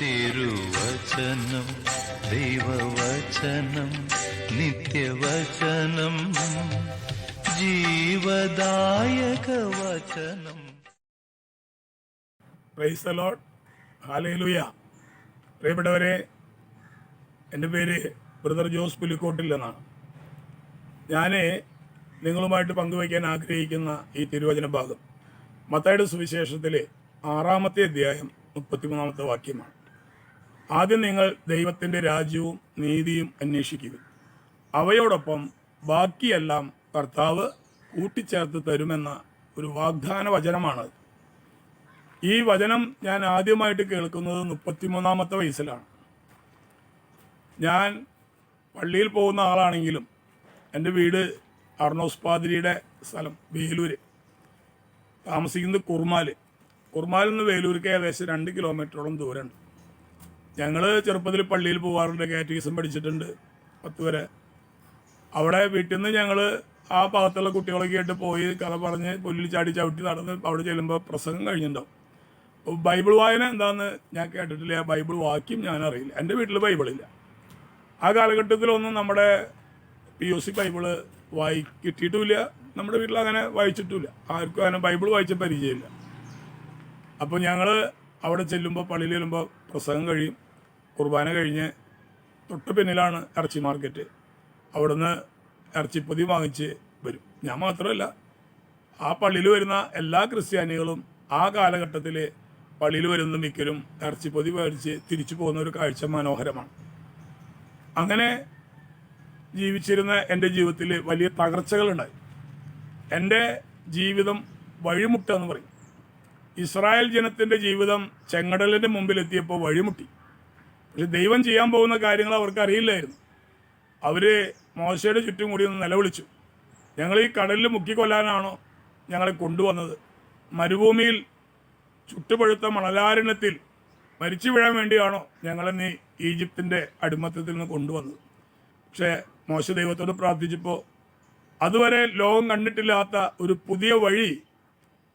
തിരുവചനം ദൈവവചനം നിത്യവചനം ജീവദായക വചനം പ്രൈസ് ദ ലോഡ് ഹാലയിലുയ പ്രിയപ്പെട്ടവരെ എന്റെ പേര് ബ്രദർ ജോസ് പുലിക്കോട്ടിൽ എന്നാണ്. ഞാൻ നിങ്ങളുമായിട്ട് പങ്കുവയ്ക്കാൻ ആഗ്രഹിക്കുന്ന ഈ തിരുവചന ഭാഗം. മത്തായുടെ സുവിശേഷത്തിലെ ആറാമത്തെ അധ്യായം മുപ്പത്തിമൂന്നാമത്തെ വാക്യമാണ്. ആദ്യം നിങ്ങൾ ദൈവത്തിന്റെ രാജ്യവും നീതിയും അന്വേഷിക്കുക. അവയോടൊപ്പം ബാക്കിയെല്ലാം കർത്താവ് കൂട്ടിച്ചേർത്ത് തരുമെന്ന ഒരു വാഗ്ദാന വചനമാണ്. ഈ വചനം ഞാൻ ആദ്യമായിട്ട് കേൾക്കുന്നത് മുപ്പത്തിമൂന്നാമത്തെ വയസ്സിലാണ്. ഞാൻ പള്ളിയിൽ പോകുന്ന ആളാണെങ്കിലും എന്റെ വീട് അർണോസ് പാതിരിയുടെ സ്ഥലം വേലൂര്. താമസിക്കുന്നത് കുർമാൽ കുർമാലിൽ നിന്ന് വേലൂർക്ക് ഏകദേശം രണ്ട് കിലോമീറ്ററോളം ദൂരമുണ്ട്. ഞങ്ങൾ ചെറുപ്പത്തിൽ പള്ളിയിൽ പോകാറുണ്ട് കാറ്റഗീസം പഠിച്ചിട്ടുണ്ട് പത്ത് വരെ. അവിടെ വീട്ടിൽ നിന്ന് ഞങ്ങൾ ആ ഭാഗത്തുള്ള കുട്ടികളൊക്കെ ആയിട്ട് പോയി കഥ പറഞ്ഞ് പുല്ലിൽ ചാടി ചവിട്ടി നടന്ന് അവിടെ ചെല്ലുമ്പോൾ പ്രസംഗം കഴിഞ്ഞിട്ടുണ്ടാവും. ബൈബിൾ വായന എന്താണെന്ന് ഞാൻ കേട്ടിട്ടില്ല ബൈബിൾ വാക്യം ഞാൻ അറിയില്ല. എന്റെ വീട്ടിൽ ബൈബിളില്ല ആ കാലഘട്ടത്തിലൊന്നും നമ്മുടെ പി ഒ സി ബൈബിൾ വായി കിട്ടിയിട്ടുമില്ല നമ്മുടെ വീട്ടിൽ അങ്ങനെ വായിച്ചിട്ടുമില്ല ആർക്കും അങ്ങനെ ബൈബിൾ വായിച്ച പരിചയമില്ല. അപ്പോൾ ഞങ്ങൾ അവിടെ ചെല്ലുമ്പോൾ പള്ളിയിൽ ചെല്ലുമ്പോൾ പ്രസംഗം കഴിയും. കുർബാന കഴിഞ്ഞ് തൊട്ട് പിന്നിലാണ് ഇറച്ചി മാർക്കറ്റ്. അവിടുന്ന് ഇറച്ചിപ്പൊതി വാങ്ങിച്ച് വരും. ഞാൻ മാത്രമല്ല ആ പള്ളിയിൽ വരുന്ന എല്ലാ ക്രിസ്ത്യാനികളും ആ കാലഘട്ടത്തിൽ പള്ളിയിൽ വരുന്ന മിക്കരും ഇറച്ചിപ്പൊതി മേടിച്ച് തിരിച്ചു പോകുന്ന ഒരു കാഴ്ച മനോഹരമാണ്. അങ്ങനെ ജീവിച്ചിരുന്ന എന്റെ ജീവിതത്തിൽ വലിയ തകർച്ചകളുണ്ടായി. എന്റെ ജീവിതം വഴിമുട്ട എന്ന് പറയും. ഇസ്രായേൽ ജനത്തിന്റെ ജീവിതം ചെങ്കടലിന്റെ മുമ്പിലെത്തിയപ്പോൾ വഴിമുട്ടി. ദൈവം ചെയ്യാൻ പോകുന്ന കാര്യങ്ങൾ അവർക്ക് അറിയില്ലായിരുന്നു. അവർ മോശയുടെ ചുറ്റും കൂടി ഒന്ന് നിലവിളിച്ചു. ഞങ്ങൾ ഈ കടലിൽ മുക്കിക്കൊല്ലാനാണോ ഞങ്ങളെ കൊണ്ടുവന്നത്? മരുഭൂമിയിൽ ചുട്ടുപഴുത്ത മണലാരണ്യത്തിൽ മരിച്ചു വീഴാൻ വേണ്ടിയാണോ ഞങ്ങളെ നീ ഈജിപ്തിന്റെ അടിമത്തത്തിൽ നിന്ന് കൊണ്ടുവന്നത്? പക്ഷേ മോശ ദൈവത്തോട് പ്രാർത്ഥിച്ചപ്പോൾ അതുവരെ ലോകം കണ്ടിട്ടില്ലാത്ത ഒരു പുതിയ വഴി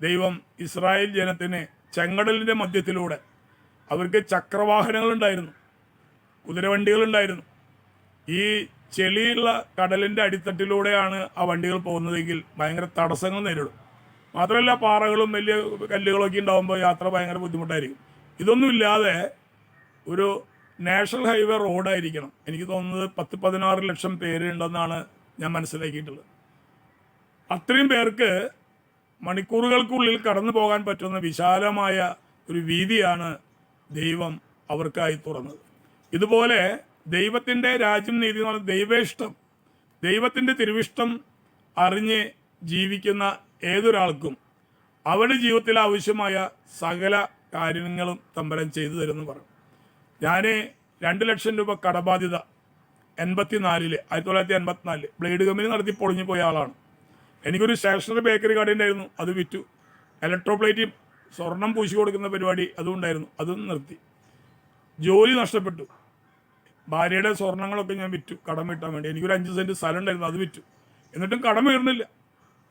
ദൈവം ഇസ്രായേൽ ജനത്തിന് ചെങ്കടലിന്റെ മധ്യത്തിലൂടെ അവർക്ക് ചക്രവാഹനങ്ങളുണ്ടായിരുന്നു കുതിരവണ്ടികളുണ്ടായിരുന്നു. ഈ ചെളിയുള്ള കടലിന്റെ അടിത്തട്ടിലൂടെയാണ് ആ വണ്ടികൾ പോകുന്നതെങ്കിൽ ഭയങ്കര തടസ്സങ്ങൾ നേരിടും. മാത്രമല്ല പാറകളും വലിയ കല്ലുകളൊക്കെ ഉണ്ടാകുമ്പോൾ യാത്ര ഭയങ്കര ബുദ്ധിമുട്ടായിരിക്കും. ഇതൊന്നുമില്ലാതെ ഒരു നാഷണൽ ഹൈവേ റോഡായിരിക്കണം. എനിക്ക് തോന്നുന്നത് പത്ത് പതിനാറ് ലക്ഷം പേരുണ്ടെന്നാണ് ഞാൻ മനസ്സിലാക്കിയിട്ടുള്ളത്. അത്രയും പേർക്ക് മണിക്കൂറുകൾക്കുള്ളിൽ കടന്നു പോകാൻ പറ്റുന്ന വിശാലമായ ഒരു വീതിയാണ് ദൈവം അവർക്കായി തുറന്നത്. ഇതുപോലെ ദൈവത്തിന്റെ രാജ്യം നീതി എന്ന് പറഞ്ഞാൽ ദൈവേഷ്ടം. ദൈവത്തിന്റെ തിരുവിഷ്ടം അറിഞ്ഞ് ജീവിക്കുന്ന ഏതൊരാൾക്കും അവരുടെ ജീവിതത്തിൽ ആവശ്യമായ സകല കാര്യങ്ങളും തമ്പരം ചെയ്തു തരുമെന്ന് പറഞ്ഞു. ഞാൻ രണ്ട് ലക്ഷം രൂപ കടബാധ്യത എൺപത്തിനാലിൽ ആയിരത്തി തൊള്ളായിരത്തി എൺപത്തിനാലിൽ ബ്ലേഡ് കമ്പനി നടത്തി പൊളിഞ്ഞു പോയ ആളാണ്. എനിക്കൊരു സ്റ്റേഷനറി ബേക്കറി കട ഉണ്ടായിരുന്നു അത് വിറ്റു. ഇലക്ട്രോപ്ലേറ്റ് സ്വർണം പൂശി കൊടുക്കുന്ന പരിപാടി അതും ഉണ്ടായിരുന്നു അതും നിർത്തി. ജോലി നഷ്ടപ്പെട്ടു. ഭാര്യയുടെ സ്വർണങ്ങളൊക്കെ ഞാൻ വിറ്റു കടം വീട്ടാൻ വേണ്ടി. എനിക്കൊരു അഞ്ച് സെന്റ് സ്ഥലം ഉണ്ടായിരുന്നു അത് വിറ്റു. എന്നിട്ടും കടം വീർന്നില്ല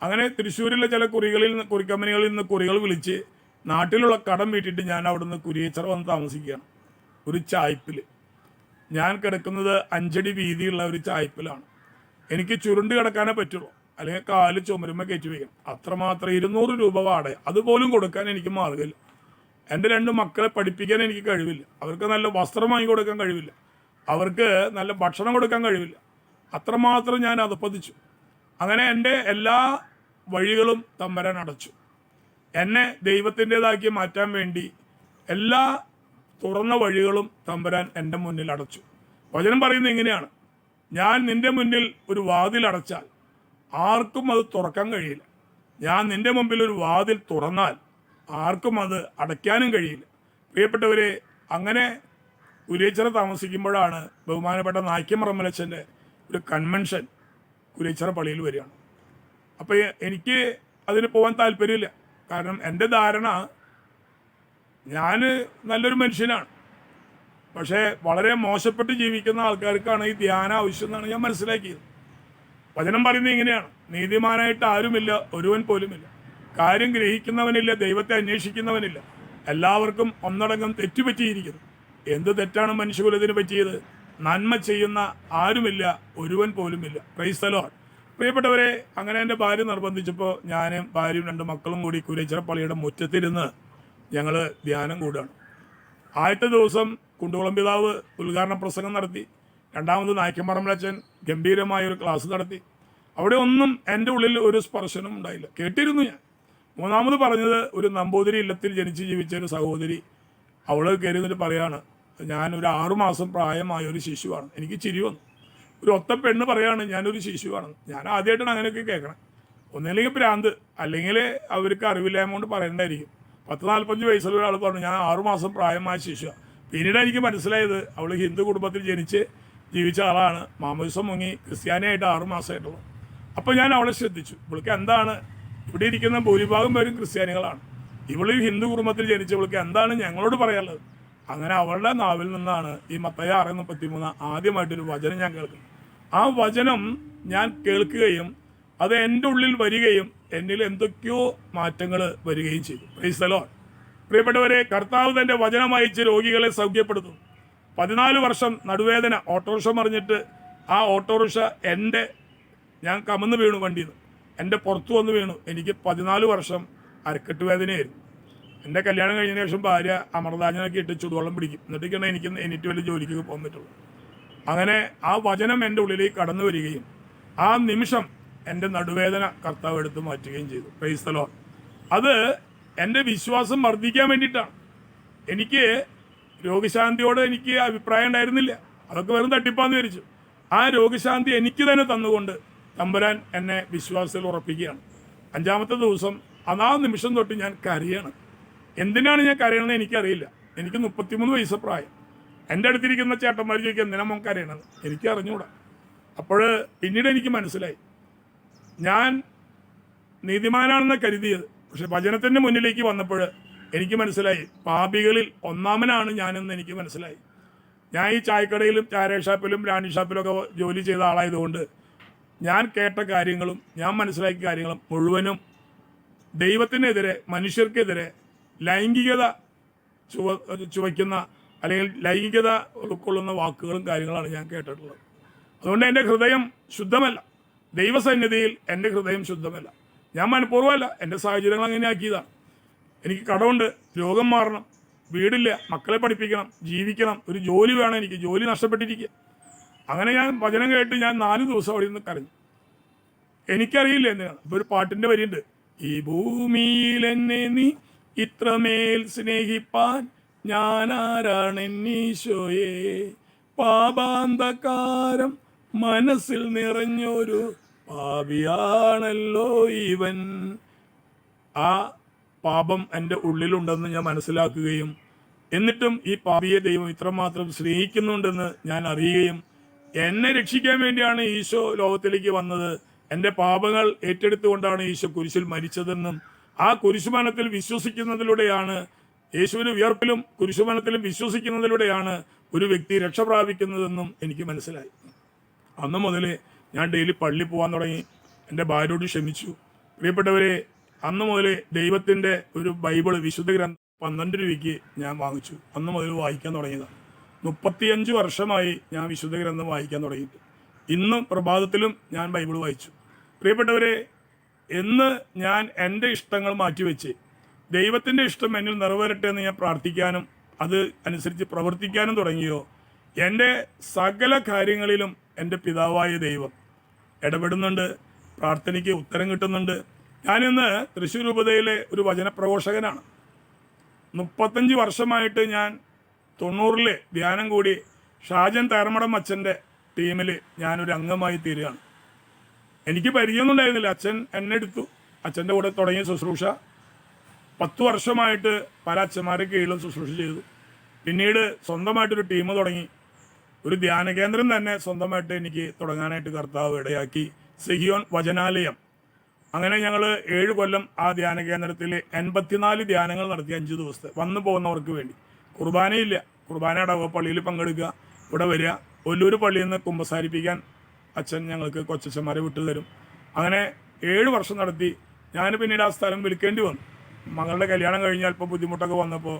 അങ്ങനെ തൃശ്ശൂരിലെ ചില കുറികളിൽ നിന്ന് കുറി കമ്പനികളിൽ നിന്ന് കുറികൾ വിളിച്ച് നാട്ടിലുള്ള കടം വീട്ടിട്ട് ഞാൻ അവിടെ നിന്ന് കുരിയച്ചറ വന്ന് താമസിക്കുകയാണ്. ഒരു ചായ്പിൽ ഞാൻ കിടക്കുന്നത് അഞ്ചടി വീതിയുള്ള ഒരു ചായ്പിലാണ് എനിക്ക് ചുരുണ്ട് കിടക്കാനേ പറ്റുള്ളൂ. അല്ലെങ്കിൽ കാൽ ചുമരുമ കയറ്റി വയ്ക്കണം. അത്രമാത്രം ഇരുന്നൂറ് രൂപ വാടക. അതുപോലും കൊടുക്കാൻ എനിക്ക് മാർഗമില്ല. എന്റെ രണ്ട് മക്കളെ പഠിപ്പിക്കാൻ എനിക്ക് കഴിവില്ല. അവർക്ക് നല്ല വസ്ത്രം വാങ്ങി കൊടുക്കാൻ കഴിവില്ല. അവർക്ക് നല്ല ഭക്ഷണം കൊടുക്കാൻ കഴിയില്ല അത്രമാത്രം ഞാൻ അതപ്പതിച്ചു അങ്ങനെ എന്റെ എല്ലാ വഴികളും തമ്പരാൻ അടച്ചു. എന്നെ ദൈവത്തിന്റെതാക്കി മാറ്റാൻ വേണ്ടി എല്ലാ തുറന്ന വഴികളും തമ്പരാൻ എന്റെ മുന്നിൽ അടച്ചു. വചനം പറയുന്നത് ഇങ്ങനെയാണ്. ഞാൻ നിന്റെ മുന്നിൽ ഒരു വാതിൽ അടച്ചാൽ ആർക്കും അത് തുറക്കാൻ കഴിയില്ല. ഞാൻ നിന്റെ മുമ്പിൽ ഒരു വാതിൽ തുറന്നാൽ ആർക്കും അത് അടയ്ക്കാനും കഴിയില്ല. പ്രിയപ്പെട്ടവരെ അങ്ങനെ കുരിയച്ചിറ താമസിക്കുമ്പോഴാണ് ബഹുമാനപ്പെട്ട നായ്ക്കമറമ്മലച്ചന്റെ ഒരു കൺവെൻഷൻ കുരിയച്ചിറ പള്ളിയിൽ വരികയാണ്. അപ്പോൾ എനിക്ക് അതിന് പോകാൻ താല്പര്യമില്ല. കാരണം എന്റെ ധാരണ ഞാൻ നല്ലൊരു മനുഷ്യനാണ്. പക്ഷേ വളരെ മോശപ്പെട്ട് ജീവിക്കുന്ന ആൾക്കാർക്കാണ് ഈ ധ്യാനം ആവശ്യം എന്നാണ് ഞാൻ മനസ്സിലാക്കിയത്. വചനം പറയുന്നത് ഇങ്ങനെയാണ്. നീതിമാനായിട്ട് ആരുമില്ല ഒരുവൻ പോലുമില്ല. കാര്യം ഗ്രഹിക്കുന്നവനില്ല ദൈവത്തെ അന്വേഷിക്കുന്നവനില്ല. എല്ലാവർക്കും ഒന്നടങ്കം തെറ്റുപറ്റിയിരിക്കുന്നു. എന്ത് തെറ്റാണ് മനുഷ്യകുലത്തിന് പറ്റിയത്? നന്മ ചെയ്യുന്ന ആരുമില്ല ഒരുവൻ പോലുമില്ല. ക്രൈസ്തലോ പ്രിയപ്പെട്ടവരെ അങ്ങനെ എന്റെ ഭാര്യ നിർബന്ധിച്ചപ്പോൾ ഞാനും ഭാര്യയും രണ്ട് മക്കളും കൂടി കുരച്ചിറപ്പള്ളിയുടെ മുറ്റത്തിരുന്ന് ഞങ്ങൾ ധ്യാനം കൂടുകയാണ്. ആദ്യത്തെ ദിവസം കുണ്ടുകുളം പിതാവ് ഉദ്ഘാടന പ്രസംഗം നടത്തി. രണ്ടാമത് നായ്ക്കമ്പറമ്പലച്ചൻ ഗംഭീരമായ ഒരു ക്ലാസ് നടത്തി. അവിടെ ഒന്നും എന്റെ ഉള്ളിൽ ഒരു സ്പർശനം ഉണ്ടായില്ല. കേട്ടിരുന്നു ഞാൻ. മൂന്നാമത് പറഞ്ഞത് ഒരു നമ്പൂതിരി ഇല്ലത്തിൽ ജനിച്ച് ജീവിച്ച ഒരു സഹോദരി അവൾ കയറി എന്നിട്ട് പറയാണ് ഞാൻ ഒരു ആറുമാസം പ്രായമായ ഒരു ശിശുവാണ്. എനിക്ക് ചിരി വന്നു. ഒരു ഒത്ത പെണ്ണ് പറയാണ് ഞാനൊരു ശിശുവാണ്. ഞാൻ ആദ്യമായിട്ടാണ് അങ്ങനെയൊക്കെ കേൾക്കണം. ഒന്നല്ലെങ്കിൽ ഭ്രാന്ത് അല്ലെങ്കിൽ അവർക്ക് അറിവില്ലായ്മ പറയണ്ടായിരിക്കും. പത്ത് നാൽപ്പത്തഞ്ച് വയസ്സുള്ള ഒരാൾ പറഞ്ഞു ഞാൻ ആറുമാസം പ്രായമായ ശിശുവാണ് പിന്നീട് എനിക്ക് മനസ്സിലായത് അവൾ ഹിന്ദു കുടുംബത്തിൽ ജനിച്ച് ജീവിച്ച ആളാണ്. മാമോദിസം മുങ്ങി ക്രിസ്ത്യാനിയായിട്ട് ആറുമാസമായിട്ടുള്ളത് അപ്പോൾ ഞാൻ അവളെ ശ്രദ്ധിച്ചു. ഇവൾക്ക് എന്താണ്? ഇവിടെ ഇരിക്കുന്ന ഭൂരിഭാഗം പേരും ക്രിസ്ത്യാനികളാണ്. ഇവൾ ഹിന്ദു കുടുംബത്തിൽ ജനിച്ചവൾക്ക് എന്താണ് ഞങ്ങളോട് പറയാനുള്ളത്? അങ്ങനെ അവളുടെ നാവിൽ നിന്നാണ് ഈ മത്തയ ആറ് മുപ്പത്തി മൂന്ന് ആദ്യമായിട്ടൊരു വചനം ഞാൻ കേൾക്കുന്നത്. ആ വചനം ഞാൻ കേൾക്കുകയും അത് എന്റെ ഉള്ളിൽ വരികയും എന്നിൽ എന്തൊക്കെയോ മാറ്റങ്ങൾ വരികയും ചെയ്തു. പ്രൈസലോ പ്രിയപ്പെട്ടവരെ കർത്താവ് തന്റെ വചനം അയച്ച് രോഗികളെ സൗഖ്യപ്പെടുത്തും പതിനാല് വർഷം നടുവേദന ഓട്ടോറിക്ഷ മറിഞ്ഞിട്ട് ആ ഓട്ടോറിക്ഷ എന്റെ ഞാൻ കമന്ന് വീണു വണ്ടിയിൽ നിന്ന്. എന്റെ പുറത്തു വന്ന് വീണു. എനിക്ക് പതിനാല് വർഷം അരക്കെട്ട് വേദനയായിരുന്നു. എന്റെ കല്യാണം കഴിഞ്ഞ ശേഷം ഭാര്യ അമൃതാജനൊക്കെ ഇട്ട് ചുടുവെള്ളം പിടിക്കും. എന്നിട്ടൊക്കെയാണ് എനിക്ക് എനിക്ക് വലിയ ജോലിക്കൊക്കെ പോന്നിട്ടുള്ളൂ അങ്ങനെ ആ വചനം എന്റെ ഉള്ളിലേക്ക് കടന്നു വരികയും ആ നിമിഷം എന്റെ നടുവേദന കർത്താവ് എടുത്ത് മാറ്റുകയും ചെയ്തു. ക്രൈസ്തലോ അത് എന്റെ വിശ്വാസം വർദ്ധിക്കാൻ വേണ്ടിയിട്ടാണ്. എനിക്ക് രോഗശാന്തിയോട് എനിക്ക് അഭിപ്രായം ഉണ്ടായിരുന്നില്ല. അതൊക്കെ വെറും തട്ടിപ്പാന്ന് വിചാരിച്ചു. ആ രോഗശാന്തി എനിക്ക് തന്നെ തന്നുകൊണ്ട് തമ്പുരാൻ എന്നെ വിശ്വാസത്തിൽ ഉറപ്പിക്കുകയാണ്. അഞ്ചാമത്തെ ദിവസം അതാ നിമിഷം തൊട്ട് ഞാൻ കരയണം. എന്തിനാണ് ഞാൻ കരയണമെന്ന് എനിക്കറിയില്ല. എനിക്ക് മുപ്പത്തിമൂന്ന് വയസ്സ് പ്രായം. എന്റെ അടുത്തിരിക്കുന്ന ചേട്ടന്മാർ ചോദിക്കും എന്തിനാ മോൻ കരയണത്? എനിക്ക് അറിഞ്ഞുകൂടാ അപ്പോൾ പിന്നീട് എനിക്ക് മനസ്സിലായി. ഞാൻ നീതിമാനാണെന്ന് കരുതിയത്. പക്ഷെ വചനത്തിന്റെ മുന്നിലേക്ക് വന്നപ്പോൾ എനിക്ക് മനസ്സിലായി. പാപികളിൽ ഒന്നാമനാണ് ഞാനെന്ന് എനിക്ക് മനസ്സിലായി. ഞാൻ ഈ ചായക്കടയിലും ചാരേ ഷാപ്പിലും രാണി ഷാപ്പിലും ഒക്കെ ജോലി ചെയ്ത ആളായതുകൊണ്ട് ഞാൻ കേട്ട കാര്യങ്ങളും ഞാൻ മനസ്സിലാക്കിയ കാര്യങ്ങളും മുഴുവനും ദൈവത്തിനെതിരെ മനുഷ്യർക്കെതിരെ ലൈംഗികത ചുവ ചുവയ്ക്കുന്ന അല്ലെങ്കിൽ ലൈംഗികത ഉൾക്കൊള്ളുന്ന വാക്കുകളും കാര്യങ്ങളാണ് ഞാൻ കേട്ടിട്ടുള്ളത്. അതുകൊണ്ട് എന്റെ ഹൃദയം ശുദ്ധമല്ല. ദൈവസന്നിധിയിൽ എന്റെ ഹൃദയം ശുദ്ധമല്ല. ഞാൻ മനഃപൂർവമല്ല. എന്റെ സാഹചര്യങ്ങൾ അങ്ങനെ ആക്കിയതാണ്. എനിക്ക് കടമുണ്ട്. രോഗം മാറണം. വീടില്ല. മക്കളെ പഠിപ്പിക്കണം. ജീവിക്കണം. ഒരു ജോലി വേണം എനിക്ക്. ജോലി നഷ്ടപ്പെട്ടിരിക്കുക. അങ്ങനെ ഞാൻ വചനം കേട്ട് ഞാൻ നാല് ദിവസം അവിടെ നിന്ന് കരഞ്ഞു. എനിക്കറിയില്ല എന്തിനാണ്. ഇപ്പോൾ ഒരു പാട്ടിന്റെ വരിയുണ്ട്. ഈ ഭൂമിയിൽ എന്നെ നീ ഇത്രമേൽ സ്നേഹിപ്പാൻ ഞാൻ ആരാണ് എന്നീശോയേ പാപാന്തകാരം മനസ്സിൽ നിറഞ്ഞൊരു പാപിയാണല്ലോ ഇവൻ. ആ പാപം എന്റെ ഉള്ളിലുണ്ടെന്ന് ഞാൻ മനസ്സിലാക്കുകയും എന്നിട്ടും ഈ പാപിയെ ദൈവം ഇത്രമാത്രം സ്നേഹിക്കുന്നുണ്ടെന്ന് ഞാൻ അറിയുകയും എന്നെ രക്ഷിക്കാൻ വേണ്ടിയാണ് ഈശോ ലോകത്തിലേക്ക് വന്നത്. എന്റെ പാപങ്ങൾ ഏറ്റെടുത്തുകൊണ്ടാണ് ഈശോ കുരിശിൽ മരിച്ചതെന്നും ആ കുരിശുമരണത്തിൽ വിശ്വസിക്കുന്നതിലൂടെയാണ് യേശുവിന് വിയർപ്പിലും കുരിശുമരണത്തിലും വിശ്വസിക്കുന്നതിലൂടെയാണ് ഒരു വ്യക്തി രക്ഷ പ്രാപിക്കുന്നതെന്നും എനിക്ക് മനസ്സിലായി. അന്ന് മുതൽ ഞാൻ ഡെയിലി പള്ളി പോകാൻ തുടങ്ങി. എന്റെ ഭാര്യയോട് ക്ഷമിച്ചു. പ്രിയപ്പെട്ടവരെ അന്ന് മുതൽ ദൈവത്തിന്റെ ഒരു ബൈബിൾ വിശുദ്ധ ഗ്രന്ഥം പന്ത്രണ്ട് രൂപയ്ക്ക് ഞാൻ വാങ്ങിച്ചു. അന്ന് മുതൽ വായിക്കാൻ തുടങ്ങിയതാണ്. മുപ്പത്തിയഞ്ച് വർഷമായി ഞാൻ വിശുദ്ധ ഗ്രന്ഥം വായിക്കാൻ തുടങ്ങിയിട്ട്. ഇന്നും പ്രഭാതത്തിലും ഞാൻ ബൈബിൾ വായിച്ചു. പ്രിയപ്പെട്ടവരെ എന്ന് ഞാൻ എന്റെ ഇഷ്ടങ്ങൾ മാറ്റിവെച്ച് ദൈവത്തിന്റെ ഇഷ്ടം എന്നിൽ നിറവേറട്ടെ എന്ന് ഞാൻ പ്രാർത്ഥിക്കാനും അത് അനുസരിച്ച് പ്രവർത്തിക്കാനും തുടങ്ങിയോ എന്റെ സകല കാര്യങ്ങളിലും എന്റെ പിതാവായ ദൈവം ഇടപെടുന്നുണ്ട് പ്രാർത്ഥനയ്ക്ക് ഉത്തരം കിട്ടുന്നുണ്ട്. ഞാനിന്ന് തൃശ്ശൂർ രൂപതയിലെ ഒരു വചനപ്രഘോഷകനാണ്. മുപ്പത്തഞ്ച് വർഷമായിട്ട് ഞാൻ തൊണ്ണൂറിലെ ധ്യാനം കൂടി ഷാജൻ തേർമടം അച്ഛന്റെ ടീമിൽ ഞാനൊരു അംഗമായി തീരുകയാണ്. എനിക്ക് പരിചയമൊന്നും ഉണ്ടായിരുന്നില്ല. അച്ഛൻ എന്നെ എടുത്തു. അച്ഛന്റെ കൂടെ തുടങ്ങിയ ശുശ്രൂഷ. പത്ത് വർഷമായിട്ട് പല അച്ഛന്മാരെ കീഴിലും ശുശ്രൂഷ ചെയ്തു. പിന്നീട് സ്വന്തമായിട്ടൊരു ടീം തുടങ്ങി. ഒരു ധ്യാന കേന്ദ്രം തന്നെ സ്വന്തമായിട്ട് എനിക്ക് തുടങ്ങാനായിട്ട് കർത്താവ് ഇടയാക്കി. സെഹിയോൻ വചനാലയം. അങ്ങനെ ഞങ്ങൾ ഏഴ് കൊല്ലം ആ ധ്യാന കേന്ദ്രത്തിൽ എൺപത്തിനാല് ധ്യാനങ്ങൾ നടത്തി അഞ്ച് ദിവസത്തെ വന്നു പോകുന്നവർക്ക് വേണ്ടി. കുർബാനയില്ല. കുർബാന അടവ് പള്ളിയിൽ പങ്കെടുക്കുക ഇവിടെ വരിക ഒല്ലൂർ പള്ളിയിൽ നിന്ന് കുമ്പസാരിപ്പിക്കാൻ അച്ഛൻ ഞങ്ങൾക്ക് കൊച്ചച്ഛന്മാരെ വിട്ടു തരും. അങ്ങനെ ഏഴ് വർഷം നടത്തി ഞാൻ പിന്നീട് ആ സ്ഥലം വിൽക്കേണ്ടി വന്നു. മകളുടെ കല്യാണം കഴിഞ്ഞാൽ ഇപ്പോൾ ബുദ്ധിമുട്ടൊക്കെ വന്നപ്പോൾ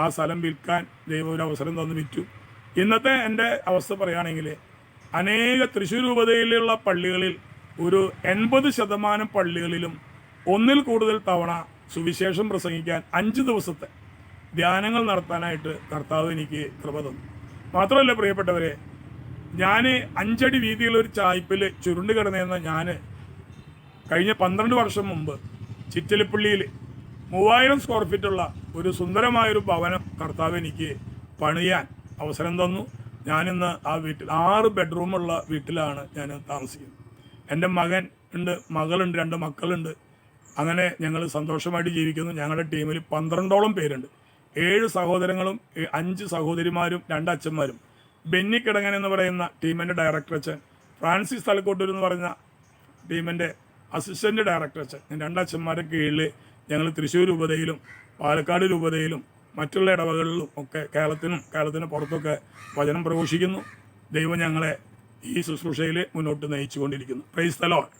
ആ സ്ഥലം വിൽക്കാൻ ദൈവം ഒരു അവസരം തന്നു വിറ്റു. ഇന്നത്തെ എന്റെ അവസ്ഥ പറയുകയാണെങ്കിൽ അനേക തൃശ്ശൂർ രൂപതയിലുള്ള പള്ളികളിൽ ഒരു എൺപത് ശതമാനം പള്ളികളിലും ഒന്നിൽ കൂടുതൽ തവണ സുവിശേഷം പ്രസംഗിക്കാൻ അഞ്ച് ദിവസത്തെ ധ്യാനങ്ങൾ നടത്താനായിട്ട് കർത്താവ് എനിക്ക് കൃപ തന്നു. മാത്രമല്ല പ്രിയപ്പെട്ടവരെ ഞാൻ അഞ്ചടി വീതിയുള്ള ഒരു ചായ്പിൽ ചുരുണ്ട് കിടന്നിരുന്ന ഞാൻ കഴിഞ്ഞ പന്ത്രണ്ട് വർഷം മുമ്പ് ചിറ്റലിപ്പള്ളിയിൽ മൂവായിരം സ്ക്വയർ ഫീറ്റുള്ള ഒരു സുന്ദരമായൊരു ഭവനം കർത്താവ് എനിക്ക് പണിയാൻ അവസരം തന്നു. ഞാനിന്ന് ആ വീട്ടിൽ ആറ് ബെഡ്റൂമുള്ള വീട്ടിലാണ് ഞാൻ താമസിക്കുന്നത്. എന്റെ മകൻ ഉണ്ട് മകളുണ്ട് രണ്ട് മക്കളുണ്ട്. അങ്ങനെ ഞങ്ങൾ സന്തോഷമായിട്ട് ജീവിക്കുന്നു. ഞങ്ങളുടെ ടീമിൽ പന്ത്രണ്ടോളം പേരുണ്ട്. ഏഴ് സഹോദരങ്ങളും അഞ്ച് സഹോദരിമാരും രണ്ട് അച്ഛന്മാരും. ബെന്നി കിടങ്ങൻ എന്ന് പറയുന്ന ടീമിന്റെ ഡയറക്ടർ അച്ഛൻ ഫ്രാൻസിസ് തലക്കോട്ടൂർ എന്ന് പറയുന്ന ടീമിന്റെ അസിസ്റ്റന്റ് ഡയറക്ടർ അച്ഛൻ. ഞാൻ രണ്ട് അച്ഛന്മാരുടെ കീഴിൽ ഞങ്ങൾ തൃശ്ശൂർ രൂപതയിലും പാലക്കാട് രൂപതയിലും മറ്റുള്ള ഇടവകളിലും ഒക്കെ കേരളത്തിനും കേരളത്തിന് പുറത്തൊക്കെ വചനം പ്രഘോഷിക്കുന്നു. ദൈവം ഞങ്ങളെ ഈ ശുശ്രൂഷയിൽ മുന്നോട്ട് നയിച്ചുകൊണ്ടിരിക്കുന്നു. പ്രൈസ് തലോ